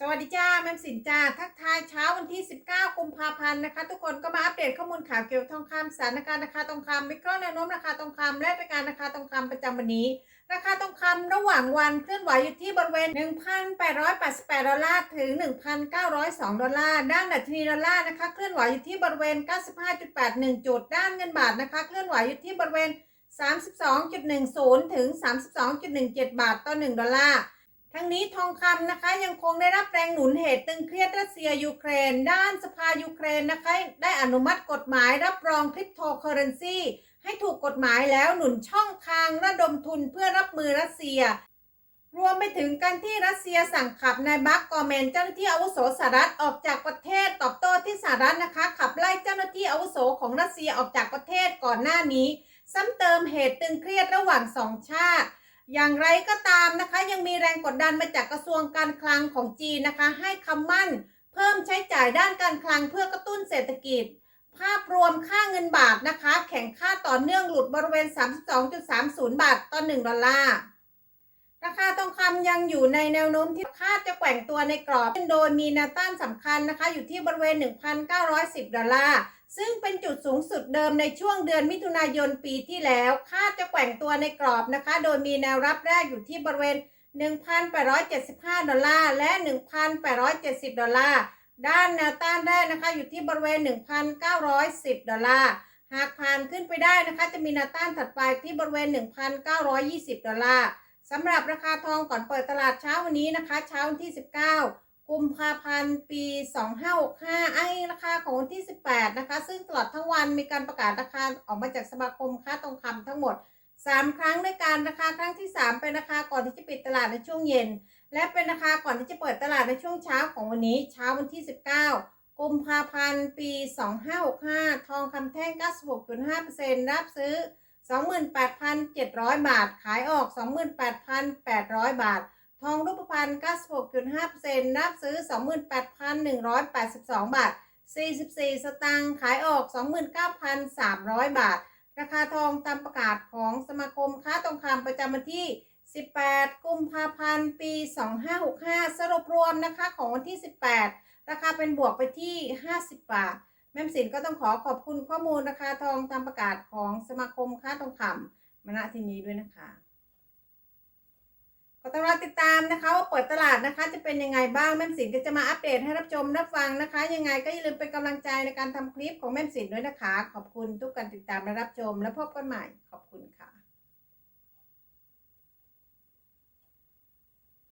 สวัสดีจ้าแม่สินจ้าทักทายเช้าวันที่ 19 กุมภาพันธ์นะคะ ทุกคนก็มาอัปเดตข้อมูลข่าวเกี่ยวกับทองคำสถานการณ์ราคาทองคำวิเคราะห์แนวโน้มราคาทองคำและประการราคาทองคำประจำวันนี้ ราคาทองคำระหว่างวันเคลื่อนไหวอยู่ที่บริเวณ 1,888 ดอลลาร์ถึง 1,902 ดอลลาร์ด้านดัชนีดอลลาร์นะคะเคลื่อนไหวอยู่ที่บริเวณ 95.81 จุดด้านเงินบาทนะคะ เคลื่อนไหวอยู่ที่บริเวณ 32.10 ถึง 32.17 บาทต่อ 1 ดอลลาร์ ทั้งนี้ทองคำนะคะยังคงได้รับแรงหนุนเหตุตึงเครียดรัสเซียยูเครน ด้านสภายูเครนนะคะ ได้อนุมัติกฎหมายรับรองคริปโตเคอเรนซีให้ถูกกฎหมายแล้วหนุนช่องทางระดมทุนเพื่อรับมือรัสเซีย รวมไปถึงการที่รัสเซียสั่งขับนายบัคกอร์แมนเจ้าหน้าที่อาวุโสสหรัฐออกจากประเทศตอบโต้ที่สหรัฐนะคะ ขับไล่เจ้าหน้าที่อาวุโสของรัสเซียออกจากประเทศก่อนหน้านี้ ซ้ำเติมเหตุตึงเครียดระหว่างสองชาติ อย่างไรก็ตามนะคะ ยังมีแรงกดดันมาจากกระทรวงการคลังของจีนนะคะ ให้คำมั่น เพิ่มใช้จ่ายด้านการคลังเพื่อกระตุ้นเศรษฐกิจ ภาพรวมค่าเงินบาทนะคะ แข่งค่าต่อเนื่องหลุดบริเวณ 32.30 บาทต่อ 1 ดอลลาร์ ราคาทองคำยังอยู่ในแนวโน้มที่คาดจะแกว่งตัวในกรอบโดยมีแนวต้านสำคัญนะคะ อยู่ที่บริเวณ 1,910 ดอลลาร์ซึ่งเป็นจุดสูงสุดเดิมในช่วงเดือนมิถุนายนปีที่แล้ว คาดจะแกว่งตัวในกรอบนะคะ โดยมีแนวรับแรกอยู่ที่บริเวณ 1,875 ดอลลาร์และ 1,870 ดอลลาร์ ด้านแนวต้านแรกนะคะอยู่ที่บริเวณ 1,910 ดอลลาร์ หากผ่านขึ้นไปได้นะคะ จะมีแนวต้านถัดไปที่บริเวณ 1,920 ดอลลาร์ สำหรับราคาทองก่อนเปิดตลาดเช้าวันนี้นะคะ เช้าวันที่ 19 กุมภาพันธ์ ปี 2565อ้างอิงราคาของวันที่ 18 นะคะ ซึ่งตลอดทั้งวันมีการประกาศราคาออกมาจากสมาคมค้าทองคำทั้งหมด 3 ครั้งด้วยกันราคาครั้งที่ 3 เป็นราคาก่อนที่จะปิดตลาดในช่วงเย็น และเป็นราคาก่อนที่จะเปิดตลาดในช่วงเช้าของวันนี้ เช้าวันที่ 19 กุมภาพันธ์ ปี 2565 ทองคำแท่ง 96.5%รับซื้อ 28,700 บาท ขายออก 28,800 บาท ทองรูปพรรณ96.5%รับซื้อ 28,182 บาท 44 สตางค์ขายออก 29,300 บาท ราคาทองตามประกาศของสมาคมค้าทองคำประจำวันที่ 18 กุมภาพันธ์ ปี 2565 สรุปรวมนะคะของวันที่ 18 ราคาเป็นบวกไปที่ 50 บาท แม่สินก็ต้องขอขอบคุณข้อมูลราคาทองตามประกาศของสมาคมค่าทองคำมณฑินี้ด้วยนะคะก็ต้องรอติดตามนะคะว่าเปิดตลาดนะคะ จะเป็นยังไงบ้างแม่สินก็จะมาอัปเดตให้รับชมรับฟังนะคะ ยังไงก็อย่าลืมเป็นกำลังใจในการทำคลิปของแม่สินด้วยนะคะ ขอบคุณทุกการติดตามและรับชม และพบกันใหม่ขอบคุณค่ะ